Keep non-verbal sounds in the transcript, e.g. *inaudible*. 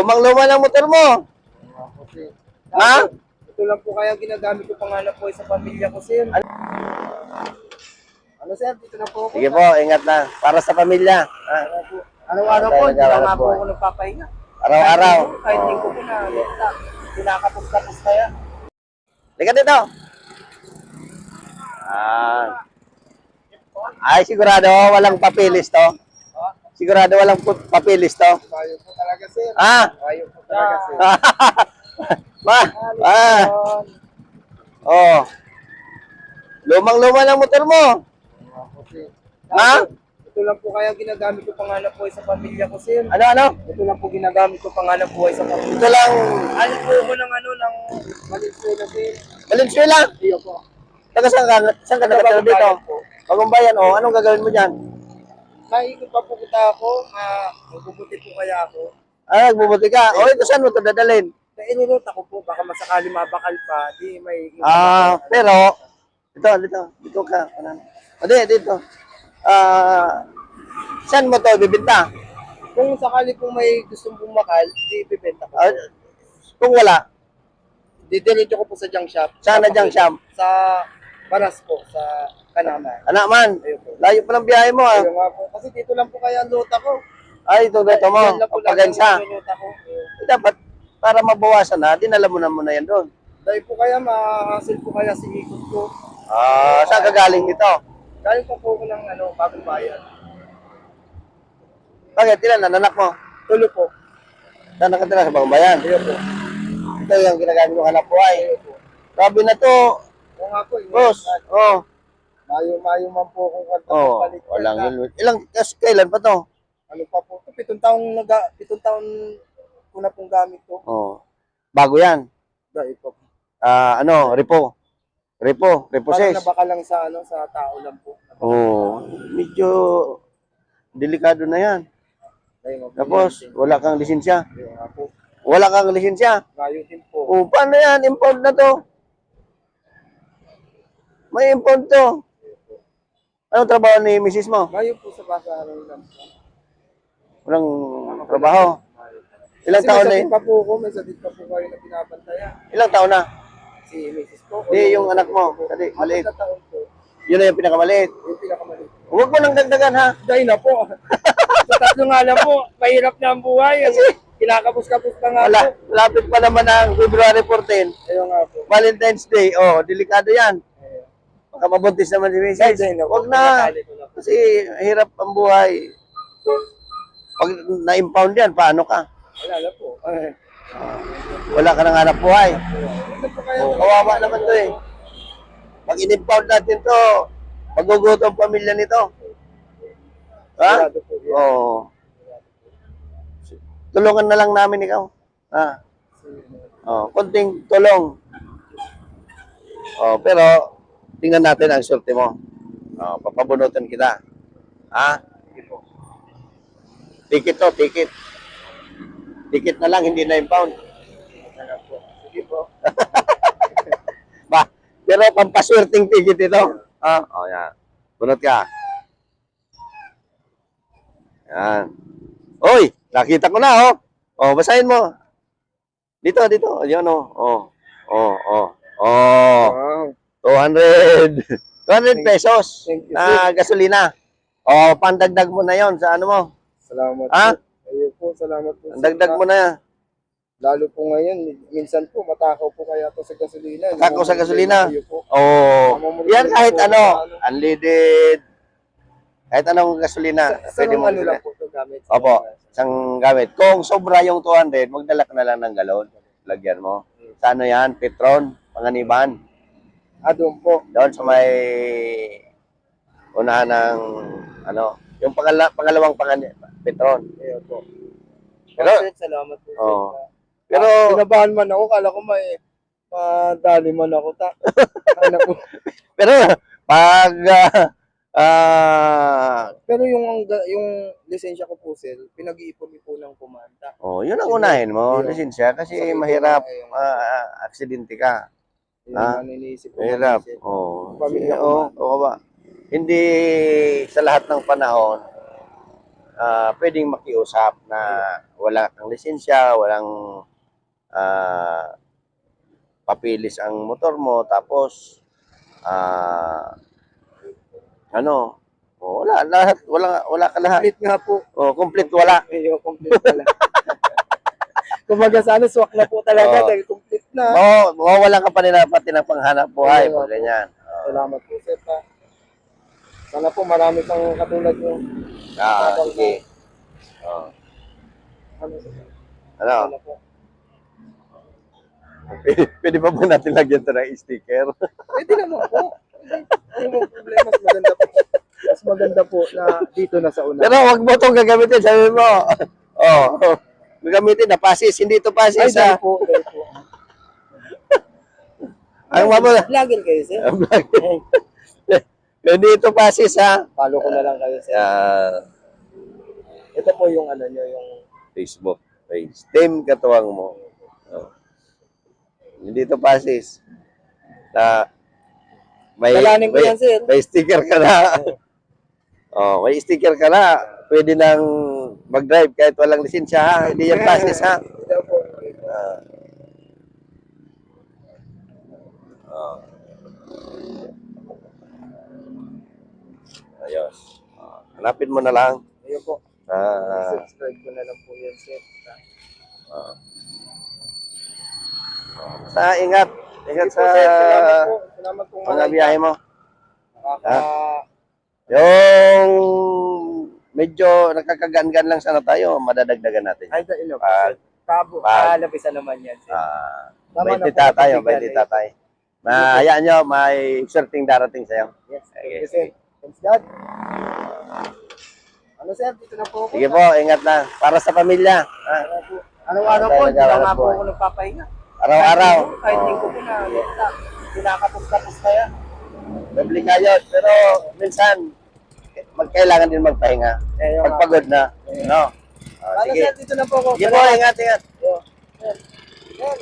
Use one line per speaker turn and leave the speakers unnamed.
Lumang-luma ng motor mo.
Sir.
Ha?
Ito lang po kaya ginagamit ko pangalan po sa pamilya ko, sir. Ano, sir? Dito na po ako.
Sige po, ingat na. Para sa pamilya. Ha?
Ano po? Araw-araw po, hindi na nga po ako nagpapahinga.
Araw-araw.
Kahit linggo po na, leta. Kinakapos-tapos kaya.
Liga dito. Ah. Ay, sigurado walang papilis to. Sigurado walang papilis to.
Ayaw po talaga, sir.
Ah.
Ayaw po talaga, sir. *laughs*
Ma, ah. Oh. Lumang-luma ng motor mo. Ha?
Ito lang po kaya ginagamit ko pangalan po sa pamilya ko, sir.
Ano, ano?
Ito lang po ginagamit ko pangalan po sa pamilya.
Ito lang,
Ano po ko ng ano, ng Valenzuela, sir.
Valenzuela.
Iyo po.
Taga saan ka, saan ka nakatira dito?
Po.
Pagumbayan, oh. Anong gagawin mo dyan?
Naikot pa po kita ako, ah, magbubuti po kaya ako.
Ah, nagbubuti ka. O, ito saan mo ito dadalhin?
Na inulot ako po, baka masakali mabakal pa, di may...
Ah, pero, dito, dito, dito ka. O, di, dito. Ah, saan mo to bibinta?
Kung sakali po may gustong bumakal, di bibenta ko.
Ah, kung wala,
Didiretso ko po sa junk shop.
saan na diyang siyam?
Sa Baras po, sa Kanama.
Anak man,
po.
layo pa ng biyahe mo ah.
Ayun nga po. Kasi dito lang po kaya ang lota ko.
Ay, ito dito mo,
Yan lang po lahat
pagpagansa.
ng lota ko. Ayun.
Eh, Dapat, para mabawasan na, dinala mo na muna yan doon.
Dahil po kaya ma-hassle po kaya si ikot ko.
Ah, saan ka galing dito?
Dahil pa po ko ng ano, bagong bayan.
Bakit? Ilan na anak mo?
Tulo po.
Saan nakatira sa Bangbayan?
Ayun po.
Ito yung ginagamit mo hanap buhay. Sabi na to,
Oo nga po. yun.
boss. Oh,
Mayo-mayo man po kung kanta
oh,
palit.
walang helmet. Ilang, kas, kailan pa to?
Ano pa po? Ito, pitong taong, naga, pitong taon ko na pong gamit ko.
Oh, bago yan.
Dahil po.
Ah, ano, repo. Repo, repo
Parang nabaka lang sa, ano, sa tao lang po.
Oh, medyo delikado na yan.
Dahil.
Tapos, wala kang lisensya.
Po.
Wala kang lisensya.
Ngayon din po.
Oh, paano yan? Impound na to. May impound to. Anong trabaho ni misis mo?
Ngayon po sa basahan lang.
Walang trabaho. Ilang
Kasi
taon
may
na
sakit
yun?
pa po ako, may sakit pa po kayo na binabantayan.
Ilang taon na?
Si Mrs. po.
Di, yung anak mo. Dali, maliit.
Apat na taon po.
Yun na yung pinakamaliit.
Yung pinakamaliit.
Huwag mo nang dagdagan ha.
Dahil na po. sa tatlo nga lang po, mahirap na ang buhay. Kinakapos-kapos na nga
Wala,
po.
lapit pa naman ang February 14.
Ayun nga po.
Valentine's Day. Oh, delikado yan. Baka mabuntis naman si Mrs. Huwag na.
Ko na.
Kasi hirap ang buhay. Pag na-impound yan, paano ka?
Wala na po. Ay.
Wala ka nang hanap buhay.
Ano?
Oh, kawawa naman to eh. Pag in-impound natin to, magugutom ang pamilya nito. Ha? Oo. Tulungan na lang namin ikaw. Ha? Oh, konting tulong. Oh, pero tingnan natin ang swerte mo. Oh, papabunutan kita. Ha? Ticket to, ticket. Ticket na lang, hindi na impound.
Sige po. *laughs*
Ba, pero pampaswerteng ticket ito. Ah, oh, yan. Bunot ka. Yan. Oy, nakita ko na, oh. Oh, basahin mo. Dito, dito. Yan, oh. Oh, oh, oh. Oh,
Wow.
200. 200 pesos na gasolina. Oh, pandagdag mo na yon sa ano mo.
Salamat
Ha?
po. Ayun po, salamat po.
Dagdag mo na.
Lalo po ngayon, minsan po, matakaw po kaya to sa gasolina.
Matakaw sa gasolina?
Po.
Oh, yan kahit
po
ano,
sa
unleaded. Kahit anong gasolina,
Sa
pwede mo
ano lang po ito gamit.
Opo, isang gamit. Kung sobra yung 200, magdala ka na lang ng galon. Lagyan mo. Sa ano yan? Petron, panganiban.
Ah, doon po.
Doon sa may unahan ng ano, yung pangala, pangalawang pangan Petron.
Ayun po.
Pero-
Pero, salamat po.
Oo.
sir.
Pero
Ah, Kinabahan man ako, kala ko may madali man ako. Ta. po. *laughs*
pero pag ah, ah,
Pero yung yung lisensya ko po, sir, pinag-iipon ko po ng kumanda.
oh, yun ang unahin mo, lisensya kasi
ko
mahirap ah, aksidente ka.
Yung
Ah,
ano iniisip ko.
Mahirap. Oh.
Pamilya ko
oh, oo ba? Hindi sa lahat ng panahon ah, pwedeng makiusap na wala kang lisensya, walang ah, papilis ang motor mo, tapos ah, ano, oh, wala, lahat, wala, wala ka lahat.
Complete nga po.
Oh, complete wala.
Medyo complete pala. *laughs* Kumbaga sa ano, swak na po talaga
Oo.
dahil complete na.
Maw, mawawalan ka pa nila pati ng panghanap buhay
Oo.
pag ganyan. Oh.
Salamat po, sir. pa. Sana po marami pang katulad nyo.
Ah, sige. Oh.
Ano, sir?
Ano?
Sana po.
Pwede, pwede pa ba natin lagyan to ng sticker? *laughs*
Pwede naman po. Hindi mo problema. Mas maganda po. Mas maganda po na dito na sa una.
Pero wag mo itong gagamitin, sabi mo. *laughs* Oh, oh. Gagamitin na pasis, hindi ito
Ay,
pasis
dahil
ha.
po. Dahil po.
Ang mabula.
Vlogger kayo, sir.
Hindi *laughs* ito pasis ha.
Follow ko na lang kayo, sir.
Ah,
Ito po yung ano nyo, yung
Facebook page. Team katuwang mo. Oh. Hindi ito pasis. Na may,
Dalanin ko
may,
yan, sir.
may sticker ka na. *laughs* Oh, may sticker ka na. Pwede nang mag-drive kahit walang lisensya ha. Hindi yan pasis ha.
Ito po.
Ah. Ah. Ayos. Ah, hanapin mo na lang.
Ayun po.
Ah,
Subscribe ko na lang po yan, sir.
ah. Sa ingat. Ingat
Sige
sa
sir. Salamat po. Salamat po.
mga biyahe mo.
Nakaka...
Yung medyo nakakagan-gan lang sana tayo, madadagdagan natin.
Ay, da, ilo.
Pag,
Tabo.
pag-
Kalapisan naman yan, sir.
ah,
Tama na
may
po,
tayo,
kaibigan,
tita tayo. Mahayaan nyo, may sorting darating sa'yo.
Yes. Thank
Okay.
you, sir. Thanks, God. Ano, sir? Dito na po ako.
Sige po, ingat lang. Para sa pamilya. Ha?
Ano po? Araw-araw po, hindi lang nga po ako nagpapahinga.
Araw-araw.
Kahit hindi ko po na, neta, kinakapos-tapos kaya.
Doble kayo. Pero minsan, magkailangan din magpahinga.
Eh, yung
Pag pagod na. No? Ah,
Ano, sir? Dito na po ako.
Sige po, ingat, ingat.
Sir. Sir.